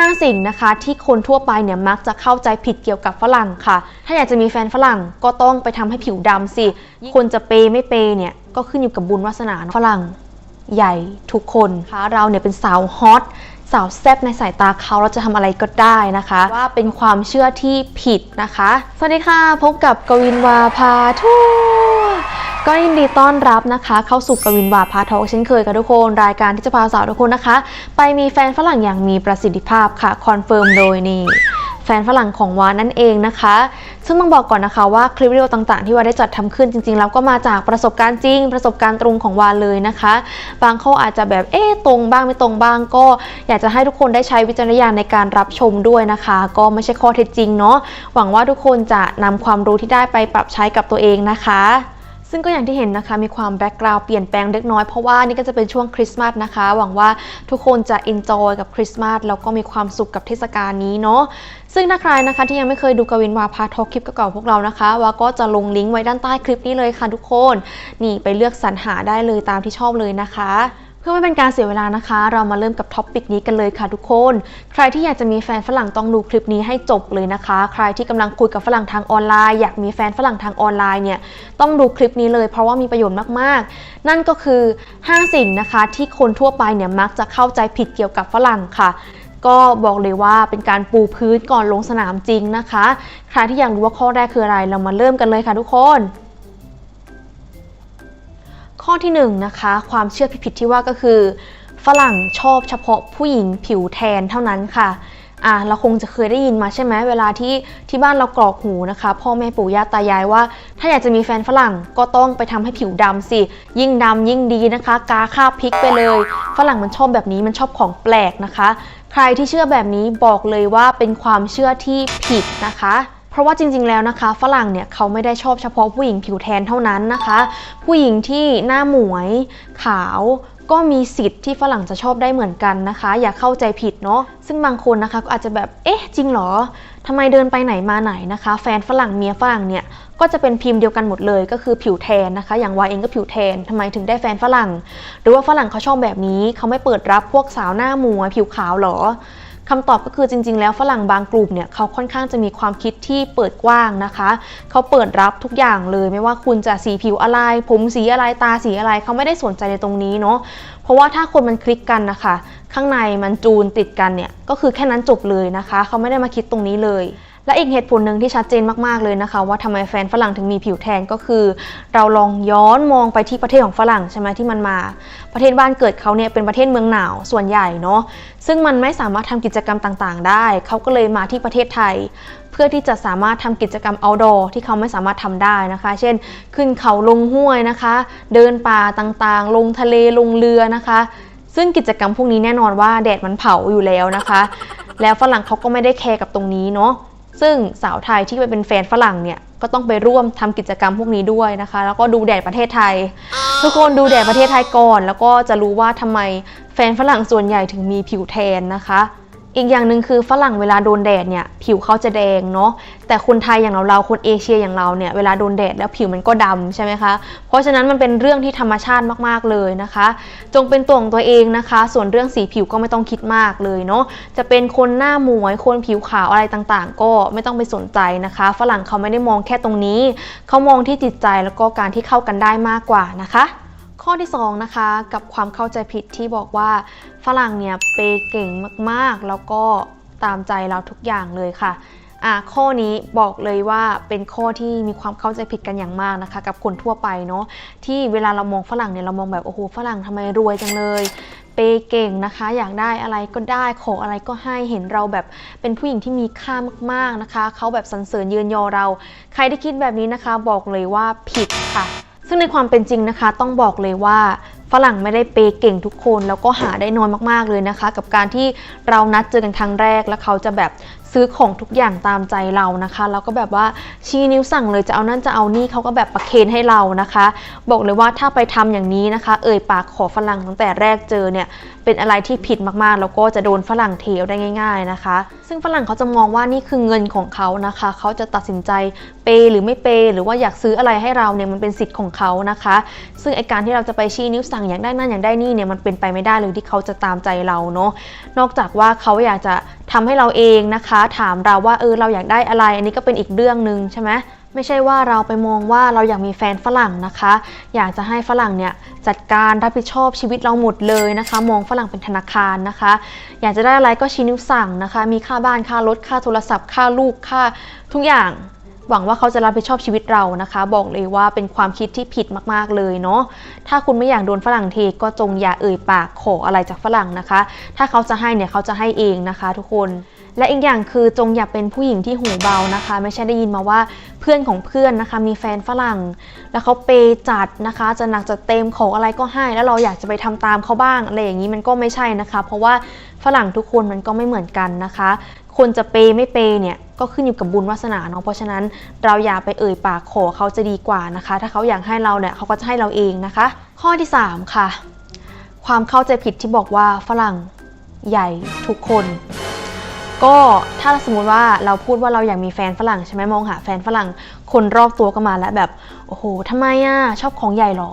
5 สิ่งนะคะที่คนทั่วไปเนี่ยมักจะเข้าใจผิดเกี่ยวกับฝรั่งค่ะ ถ้าอยากจะมีแฟนฝรั่งก็ต้องไปทำให้ผิวดำสิ คนจะเปย์ไม่เปย์เนี่ยก็ขึ้นอยู่กับบุญวาสนาฝรั่งใหญ่ทุกคนค่ะเราเนี่ยเป็นสาวฮอตสาวแซ่บในสายตาเขาเราจะทำอะไรก็ได้นะคะ ว่าเป็นความเชื่อที่ผิดนะคะ สวัสดีค่ะ พบกับกวินวาพาทัวร์ ก็ยินดีต้อนรับนะคะ เข้าสู่กวินวาพาทอกเช่นเคยค่ะทุกคน รายการที่จะพาสาวทุกคนนะคะ ไปมีแฟนฝรั่งอย่างมีประสิทธิภาพค่ะคอนเฟิร์มโดยนี่แฟนฝรั่งของวานั่นเองนะคะ ซึ่งต้องบอกก่อนนะคะว่าคลิปวิดีโอต่างๆ ที่วาได้จัดทำขึ้นจริงๆ แล้วก็มาจากประสบการณ์จริง ประสบการณ์ตรงของวาเลยนะคะ บางข้ออาจจะแบบเอ๊ตรงบ้างไม่ตรงบ้างก็ อยากจะให้ทุกคนได้ใช้วิจารณญาณในการรับชมด้วยนะคะ ก็ไม่ใช่ข้อเท็จจริงเนาะหวังว่าทุกคนจะนำความรู้ที่ได้ไปปรับใช้กับตัวเองนะคะ ซึ่งก็อย่างที่เห็นนะคะมีความแบ็กกราวด์เปลี่ยนแปลงเล็กน้อยเพราะว่านี่ก็จะเป็นช่วงคริสต์มาสนะคะ หวังว่าทุกคนจะเอนจอยกับคริสต์มาสแล้วก็มีความสุขกับเทศกาลนี้เนาะซึ่งถ้าใครนะคะที่ยังไม่เคยดูกวินวาพาทอคลิปเก่าๆพวกเรานะคะ ว่าก็จะลงลิงก์ไว้ด้านใต้คลิปนี้เลยค่ะทุกคน นี่ไปเลือกสรรหาได้เลยตามที่ชอบเลยนะคะ เพื่อไม่เป็นการเสียเวลานะคะ เรามาเริ่มกับท็อปปิกนี้กันเลยค่ะทุกคน ใครที่อยากจะมีแฟนฝรั่งต้องดูคลิปนี้ให้จบเลยนะคะ ใครที่กำลังคุยกับฝรั่งทางออนไลน์ อยากมีแฟนฝรั่งทางออนไลน์เนี่ยต้องดูคลิปนี้เลยเพราะว่ามีประโยชน์มากๆ นั่นก็คือ 5 สิ่งนะคะที่คนทั่วไปเนี่ยมักจะเข้าใจผิดเกี่ยวกับฝรั่งค่ะก็บอกเลยว่าเป็นการปูพื้นก่อนลงสนามจริงนะคะ ใครที่อยากรู้ว่าข้อแรกคืออะไรเรามาเริ่มกันเลยค่ะทุกคน ข้อที่1นงนะคะ ความเชื่อผิดๆที่ว่าก็คือ ฝรั่งชอบเฉพาะผู้หญิงผิวแทนเท่านั้นค่ะอะเราคงจะเคยได้ยินมาใช่ไหมเวลาที่ที่บ้านเรากรอกหูนะคะ พ่อแม่ปู่ย่าตายายว่า ถ้าอยากจะมีแฟนฝรั่งก็ต้องไปทำให้ผิวดำสิ ยิ่งดำยิ่งดีนะคะ กาค่าพริกไปเลย ฝรั่งมันชอบแบบนี้มันชอบของแปลกนะคะ ใครที่เชื่อแบบนี้บอกเลยว่าเป็นความเชื่อที่ผิดนะคะ ราะว่าจริงๆแล้วนะคะ ฝรั่งเนี่ยเขาไม่ได้ชอบเฉพาะผู้หญิงผิวแทนเท่านั้นนะคะ ผู้หญิงที่หน้าหมวยขาวก็มีสิทธิ์ที่ฝรั่งจะชอบได้เหมือนกันนะคะ อย่าเข้าใจผิดเนาะซึ่งบางคนนะคะก็อาจจะแบบเอ๊ะจริงเหรอทำไมเดินไปไหนมาไหนนะคะ แฟนฝรั่งเมียฝรั่งเนี่ยก็จะเป็นพิมพ์เดียวกันหมดเลยก็คือผิวแทนนะคะ อย่างวายเองก็ผิวแทนทำไมถึงได้แฟนฝรั่ง หรือว่าฝรั่งเขาชอบแบบนี้เขาไม่เปิดรับพวกสาวหน้าหมวยผิวขาวหรอ คำตอบก็คือจริง ๆ แล้วฝรั่งบางกลุ่มเนี่ยเขาค่อนข้างจะมีความคิดที่เปิดกว้างนะคะ เขาเปิดรับทุกอย่างเลยไม่ว่าคุณจะสีผิวอะไร ผมสีอะไรตาสีอะไรเขาไม่ได้สนใจในตรงนี้เนาะเพราะว่าถ้าคนมันคลิกกันนะคะ ข้างในมันจูนติดกันเนี่ยก็คือแค่นั้นจบเลยนะคะ เขาไม่ได้มาคิดตรงนี้เลย และอีกเหตุผลหนึ่งที่ชัดเจนมากๆเลยนะคะ ว่าทำไมแฟนฝรั่งถึงมีผิวแทนก็คือ เราลองย้อนมองไปที่ประเทศของฝรั่งใช่ไหมที่มันมา ประเทศบ้านเกิดเขาเนี่ยเป็นประเทศเมืองหนาวส่วนใหญ่เนาะซึ่งมันไม่สามารถทำกิจกรรมต่างๆ ได้ เขาก็เลยมาที่ประเทศไทย เพื่อที่จะสามารถทำกิจกรรม outdoor ที่เขาไม่สามารถทำได้นะคะ เช่น ขึ้นเขาลงห้วยนะคะ เดินป่าต่างๆ ลงทะเลลงเรือนะคะ ซึ่งกิจกรรมพวกนี้แน่นอนว่าแดดมันเผาอยู่แล้วนะคะ แล้วฝรั่งเขาก็ไม่ได้แคร์กับตรงนี้เนาะ ซึ่งสาวไทยที่ไปเป็นแฟนฝรั่งเนี่ยก็ต้องไปร่วมทำกิจกรรมพวกนี้ด้วยนะคะ แล้วก็ดูแดดประเทศไทย ทุกคนดูแดดประเทศไทยก่อน แล้วก็จะรู้ว่าทำไมแฟนฝรั่งส่วนใหญ่ถึงมีผิวแทนนะคะ อีกอย่างหนึ่งคือฝรั่งเวลาโดนแดดเนี่ยผิวเขาจะแดงเนาะแต่คนไทยอย่างเราเราคนเอเชียอย่างเราเนี่ยเวลาโดนแดดแล้วผิวมันก็ดำใช่ไหมคะเพราะฉะนั้นมันเป็นเรื่องที่ธรรมชาติมากๆเลยนะคะ จงเป็นตัวของตัวเองนะคะ ส่วนเรื่องสีผิวก็ไม่ต้องคิดมากเลยเนาะจะเป็นคนหน้าหมวยคนผิวขาวอะไรต่างๆ ก็ไม่ต้องไปสนใจนะคะ ฝรั่งเขาไม่ได้มองแค่ตรงนี้ เขามองที่จิตใจแล้วก็การที่เข้ากันได้มากกว่านะคะ ข้อที่ 2 นะคะ กับความเข้าใจผิดที่บอกว่าฝรั่งเนี่ยเปเก่งมากๆ แล้วก็ตามใจเราทุกอย่างเลยค่ะอะข้อนี้บอกเลยว่าเป็นข้อที่มีความเข้าใจผิดกันอย่างมากนะคะ กับคนทั่วไปเนาะที่เวลาเรามองฝรั่งเนี่ยเรามองแบบโอ้โหฝรั่งทำไมรวยจังเลยเปเก่งนะคะ อยากได้อะไรก็ได้ขออะไรก็ให้เห็นเราแบบเป็นผู้หญิงที่มีค่ามากๆนะคะเขาแบบสรรเสริญเยือนยอเรา ใครที่คิดแบบนี้นะคะ บอกเลยว่าผิดค่ะ ซึ่งในความเป็นจริงนะคะ ต้องบอกเลยว่าฝรั่งไม่ได้เปเก่งทุกคน แล้วก็หาได้น้อยมากๆเลยนะคะ กับการที่เรานัดเจอกันครั้งแรกแล้วเขาจะแบบซื้อของทุกอย่างตามใจเรานะคะแล้วก็แบบว่าชี้นิ้วสั่งเลยจะเอานั่นจะเอานี่เขาก็แบบประเคนให้เรานะคะ บอกเลยว่าถ้าไปทำอย่างนี้นะคะ เอ่ยปากขอฝรั่งตั้งแต่แรกเจอเนี่ยเป็นอะไรที่ผิดมากๆ แล้วก็จะโดนฝรั่งเทวได้ง่าย ๆนะคะ ซึ่งฝรั่งเขาจะมองว่านี่คือเงินของเขานะคะ เขาจะตัดสินใจเปย์หรือไม่เปย์หรือว่าอยากซื้ออะไรให้เราเนี่ยมันเป็นสิทธิ์ของเขานะคะ ซึ่งไอการที่เราจะไปชี้นิ้วสั่งอย่ากได้นั่นอย่ากได้นี่เนี่ยมันเป็นไปไม่ได้เลยที่เขาจะตามใจเราเนาะนอกจากว่าเขาอยากจะ ทำให้เราเองนะคะ ถามเราว่าเออเราอยากได้อะไร อันนี้ก็เป็นอีกเรื่องหนึ่งใช่ไหมไม่ใช่ว่าเราไปมองว่าเราอยากมีแฟนฝรั่งนะคะ อยากจะให้ฝรั่งเนี่ยจัดการรับผิดชอบชีวิตเราหมดเลยนะคะ มองฝรั่งเป็นธนาคารนะคะ อยากจะได้อะไรก็ชี้นิ้วสั่งนะคะ มีค่าบ้านค่ารถค่าโทรศัพท์ ค่าลูกค่าทุกอย่าง หวังว่าเขาจะรับผิดชอบชีวิตเรานะคะ บอกเลยว่าเป็นความคิดที่ผิดมากๆเลยเนาะถ้าคุณไม่อยากโดนฝรั่งเทก็จงอย่าเอ่ยปากขออะไรจากฝรั่งนะคะ ถ้าเขาจะให้เนี่ยเขาจะให้เองนะคะ ทุกคน และอีกอย่างคือจงอย่าเป็นผู้หญิงที่หูเบานะคะ ไม่ใช่ได้ยินมาว่าเพื่อนของเพื่อนนะคะ มีแฟนฝรั่ง แล้วเขาเปย์จัดนะคะ จะหนักจะเต็มของอะไรก็ให้ แล้วเราอยากจะไปทำตามเขาบ้างอะไรอย่างนี้มันก็ไม่ใช่นะคะ เพราะว่าฝรั่งทุกคนมันก็ไม่เหมือนกันนะคะ คนจะเปย์ไม่เปย์เนี่ยก็ขึ้นอยู่กับบุญวาสนาเนาะเพราะฉะนั้นเราอย่าไปเอ่ยปากขอเขาจะดีกว่านะคะ ถ้าเขาอยากให้เราเนี่ยเขาก็จะให้เราเองนะคะ ข้อที่ 3 ค่ะ ความเข้าใจผิดที่บอกว่าฝรั่งใหญ่ทุกคน ก็ถ้าสมมติว่าเราพูดว่าเราอยากมีแฟนฝรั่งใช่ไหมมองหาแฟนฝรั่งคนรอบตัวก็มาแล้วแบบโอ้โหทำไมอะชอบของใหญ่หรอ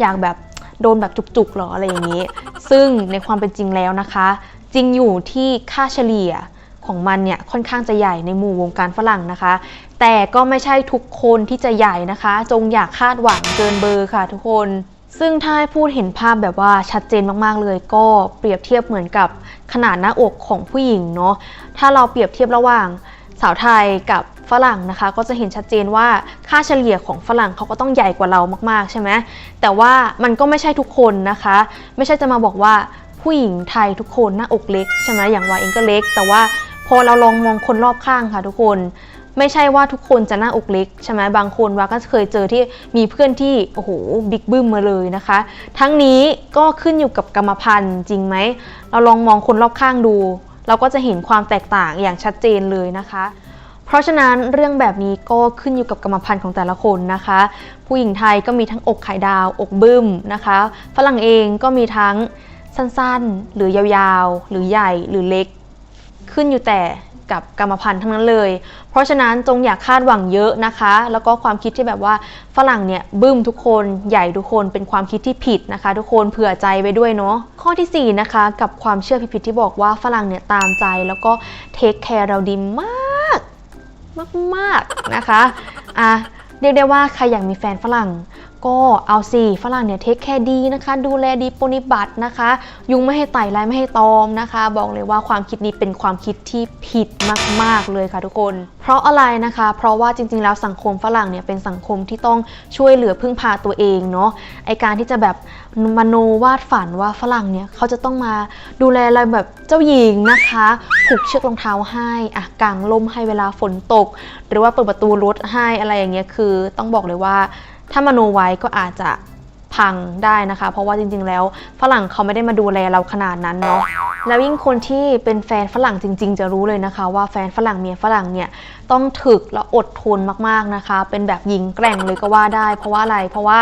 อยากแบบโดนแบบจุกๆหรออะไรอย่างนี้ ซึ่งในความเป็นจริงแล้วนะคะ จริงอยู่ที่ค่าเฉลี่ยของมันเนี่ยค่อนข้างจะใหญ่ในหมู่วงการฝรั่งนะคะ แต่ก็ไม่ใช่ทุกคนที่จะใหญ่นะคะ จงอยากคาดหวังเกินเบอร์ค่ะทุกคน ซึ่งถ้าให้พูดเห็นภาพแบบว่าชัดเจนมากๆเลย ก็เปรียบเทียบเหมือนกับขนาดหน้าอกของผู้หญิงเนาะถ้าเราเปรียบเทียบระหว่างสาวไทยกับฝรั่งนะคะ ก็จะเห็นชัดเจนว่าค่าเฉลี่ยของฝรั่งเขาก็ต้องใหญ่กว่าเรามากๆใช่ไหมแต่ว่ามันก็ไม่ใช่ทุกคนนะคะ ไม่ใช่จะมาบอกว่าผู้หญิงไทยทุกคนหน้าอกเล็กใช่ไหมอย่างวาเองก็เล็ก แต่ว่าพอเราลองมองคนรอบข้างค่ะทุกคน ไม่ใช่ว่าทุกคนจะหน้าอกเล็กใช่ไหมบางคนว่าก็เคยเจอที่มีเพื่อนที่โอ้โหบิ๊กบึ้มมาเลยนะคะ ทั้งนี้ก็ขึ้นอยู่กับกรรมพันธุ์จริงไหมเราลองมองคนรอบข้างดู เราก็จะเห็นความแตกต่างอย่างชัดเจนเลยนะคะ เพราะฉะนั้นเรื่องแบบนี้ก็ขึ้นอยู่กับกรรมพันธุ์ของแต่ละคนนะคะ ผู้หญิงไทยก็มีทั้งอกไข่ดาว อกบึ้มนะคะ ฝรั่งเองก็มีทั้งสั้นๆ หรือยาวๆ หรือใหญ่หรือเล็ก ขึ้นอยู่แต่ กับกรรมพันธุ์ทั้งนั้นเลย เพราะฉะนั้นจงอย่าคาดหวังเยอะนะคะ แล้วก็ความคิดที่แบบว่าฝรั่งเนี่ยบึ้มทุกคนใหญ่ทุกคนเป็นความคิดที่ผิดนะคะ ทุกคนเผื่อใจไว้ด้วยเนาะข้อทีสี่4 นะคะ กับความเชื่อผิดๆที่บอกว่าฝรั่งเนี่ยตามใจแล้วก็เทคแคร์เราดีมากมากๆนะคะอะเรียกได้ว่าใครอยากมีแฟนฝรั่ง ก็เอาสิฝรั่งเนี่ยเทคแคร์ดีนะคะ ดูแลดีปฏิบัตินะคะ ยุงไม่ให้ไต่ไรไม่ให้ตอมนะคะ บอกเลยว่าความคิดนี้เป็นความคิดที่ผิดมาก ๆ เลยค่ะทุกคน เพราะอะไรนะคะ เพราะว่าจริง ๆ แล้วสังคมฝรั่งเนี่ยเป็นสังคมที่ต้องช่วยเหลือพึ่งพาตัวเองเนาะไอการที่จะแบบมโนวาดฝันว่าฝรั่งเนี่ยเขาจะต้องมาดูแลเราแบบเจ้าหญิงนะคะผูกเชือกรองเท้าให้อะกางล่มให้เวลาฝนตก หรือว่าเปิดประตูรถให้อะไรอย่างเงี้ยคือ ต้องบอกเลยว่า ถ้ามโนไว้ก็อาจจะพังได้นะคะ เพราะว่าจริงๆ แล้วฝรั่งเขาไม่ได้มาดูแลเราขนาดนั้นเนาะแล้วยิ่งคนที่เป็นแฟนฝรั่งจริง ๆ จะรู้เลยนะคะ ว่าแฟนฝรั่งเมียฝรั่งเนี่ยต้องถึกและอดทนมากๆนะคะ เป็นแบบหญิงแกร่งเลยก็ว่าได้ เพราะว่าอะไร เพราะว่า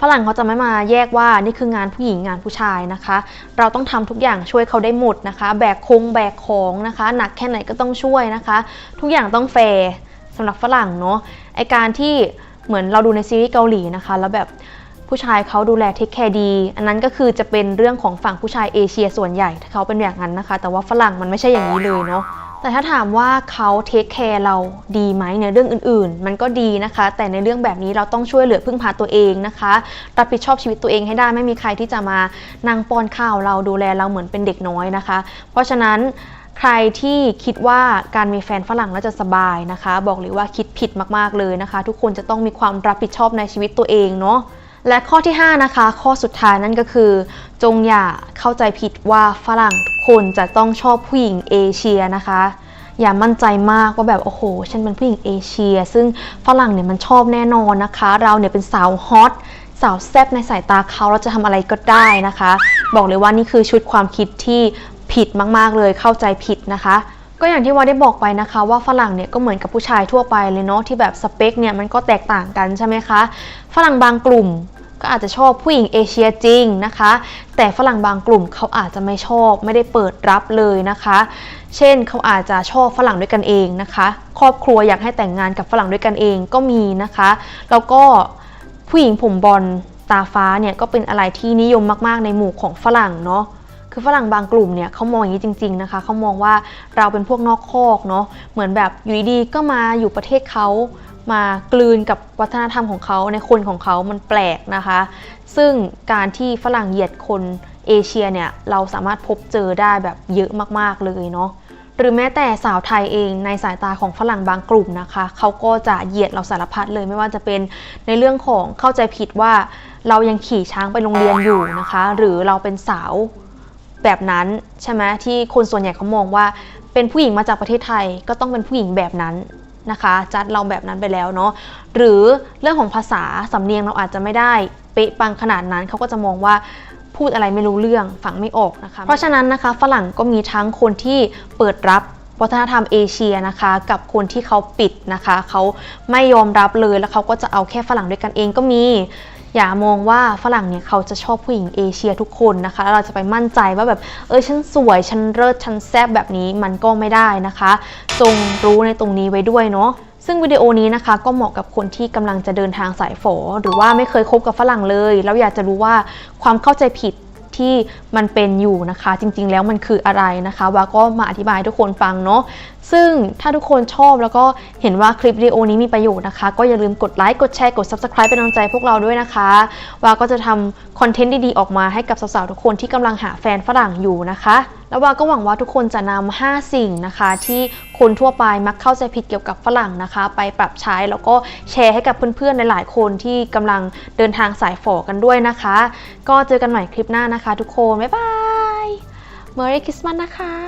ฝรั่งเขาจะไม่มาแยกว่านี่คืองานผู้หญิงงานผู้ชายนะคะ เราต้องทำทุกอย่างช่วยเขาได้หมดนะคะ แบกคงแบกของนะคะ หนักแค่ไหนก็ต้องช่วยนะคะ ทุกอย่างต้องแฟร์สำหรับฝรั่งเนาะไอการที่ เหมือนเราดูในซีรีส์เกาหลีนะคะ แล้วแบบผู้ชายเขาดูแลเทคแคร์ดี อันนั้นก็คือจะเป็นเรื่องของฝั่งผู้ชายเอเชียส่วนใหญ่ถ้าเขาเป็นอย่างนั้นนะคะ แต่ว่าฝรั่งมันไม่ใช่อย่างนี้เลยเนาะแต่ถ้าถามว่าเขาเทคแคร์เราดีไหมในเรื่องอื่นๆ มันก็ดีนะคะ แต่ในเรื่องแบบนี้เราต้องช่วยเหลือพึ่งพาตัวเองนะคะ รับผิดชอบชีวิตตัวเองให้ได้ไม่มีใครที่จะมานั่งป้อนข้าวเราดูแลเราเหมือนเป็นเด็กน้อยนะคะ เพราะฉะนั้น ใครที่คิดว่าการมีแฟนฝรั่งแล้วจะสบายนะคะ บอกเลยว่าคิดผิดมากๆเลยนะคะ ทุกคนจะต้องมีความรับผิดชอบในชีวิตตัวเองเนาะและข้อที่ 5 นะคะ ข้อสุดท้ายนั่นก็คือ จงอย่าเข้าใจผิดว่าฝรั่งทุกคนจะต้องชอบผู้หญิงเอเชียนะคะ อย่ามั่นใจมากว่าแบบโอ้โห ฉันเป็นผู้หญิงเอเชีย ซึ่งฝรั่งเนี่ยมันชอบแน่นอนนะคะ เราเนี่ยเป็นสาวฮอตสาวแซ่บในสายตาเขาเราจะทำอะไรก็ได้นะคะ บอกเลยว่านี่คือชุดความคิดที่ ผิดมากๆเลยเข้าใจผิดนะคะ ก็อย่างที่ว่าได้บอกไปนะคะว่าฝรั่งเนี่ยก็เหมือนกับผู้ชายทั่วไปเลยเนาะที่แบบสเปคเนี่ยมันก็แตกต่างกันใช่ไหมคะฝรั่งบางกลุ่มก็อาจจะชอบผู้หญิงเอเชียจริงนะคะ แต่ฝรั่งบางกลุ่มเขาอาจจะไม่ชอบไม่ได้เปิดรับเลยนะคะ เช่นเขาอาจจะชอบฝรั่งด้วยกันเองนะคะ ครอบครัวอยากให้แต่งงานกับฝรั่งด้วยกันเองก็มีนะคะ แล้วก็ผู้หญิงผมบอลตาฟ้าเนี่ยก็เป็นอะไรที่นิยมมากๆในหมู่ของฝรั่งเนาะ คือคือฝรั่งบางกลุ่มเนี่ยเขามองอย่างนี้จริง ๆนะคะเขามองว่าเราเป็นพวกนอกคอกเนาะเหมือนแบบอยู่ดีๆก็มาอยู่ประเทศเขามากลืนกับวัฒนธรรมของเขาในคนของเขามันแปลกนะคะ ซึ่งการที่ฝรั่งเหยียดคนเอเชียเนี่ยเราสามารถพบเจอได้แบบเยอะมากๆเลยเนาะหรือแม้แต่สาวไทยเองในสายตาของฝรั่งบางกลุ่มนะคะ เขาก็จะเหยียดเราสารพัดเลยไม่ว่าจะเป็นในเรื่องของเข้าใจผิดว่าเรายังขี่ช้างไปโรงเรียนอยู่นะคะ หรือเราเป็นสาว แบบนั้นใช่ไหมที่คนส่วนใหญ่เขามองว่า เป็นผู้หญิงมาจากประเทศไทยก็ต้องเป็นผู้หญิงแบบนั้นนะคะจัดเราแบบนั้นไปแล้วเนาะหรือเรื่องของภาษาสำเนียงเราอาจจะไม่ได้เป๊ะปังขนาดนั้นเขาก็จะมองว่าพูดอะไรไม่รู้เรื่องฟังไม่ออกนะคะเพราะฉะนั้นนะคะฝรั่งก็มีทั้งคนที่เปิดรับวัฒนธรรมเอเชียนะคะ กับคนที่เขาปิดนะคะเขาไม่ยอมรับเลยแล้วเขาก็จะเอาแค่ฝรั่งด้วยกันเองก็มี อย่ามองว่าฝรั่งเนี่ยเขาจะชอบผู้หญิงเอเชียทุกคนนะคะแล้วเราจะไปมั่นใจว่าแบบเออฉันสวยฉันเลิศฉันแซ่บแบบนี้มันก็ไม่ได้นะคะ จงรู้ในตรงนี้ไว้ด้วยเนาะซึ่งวิดีโอนี้นะคะก็เหมาะกับคนที่กำลังจะเดินทางสายฝอหรือว่าไม่เคยคบกับฝรั่งเลย แล้วอยากจะรู้ว่าความเข้าใจผิด ที่มันเป็นอยู่นะคะ จริงๆ แล้วมันคืออะไรนะคะวาก็มาอธิบายทุกคนฟังเนาะซึ่งถ้าทุกคนชอบแล้วก็เห็นว่าคลิปวิดีโอนี้มีประโยชน์นะคะ ก็อย่าลืมกดไลค์กดแชร์กด subscribe เป็นกำลังใจพวกเราด้วยนะคะวาก็จะทำคอนเทนต์ดีๆออกมาให้กับสาวๆทุกคนที่กำลังหาแฟนฝรั่งอยู่นะคะ แล้ววาก็หวังว่าทุกคนจะนำ5สิ่งนะคะ ที่คนทั่วไปมักเข้าใจผิดเกี่ยวกับฝรั่งนะคะ ไปปรับใช้แล้วก็แชร์ให้กับเพื่อนๆหลายคนที่กำลังเดินทางสายฝอกันด้วยนะคะ ก็เจอกันใหม่คลิปหน้านะคะ ทุกคน บ๊ายบาย Merry Christmas นะคะ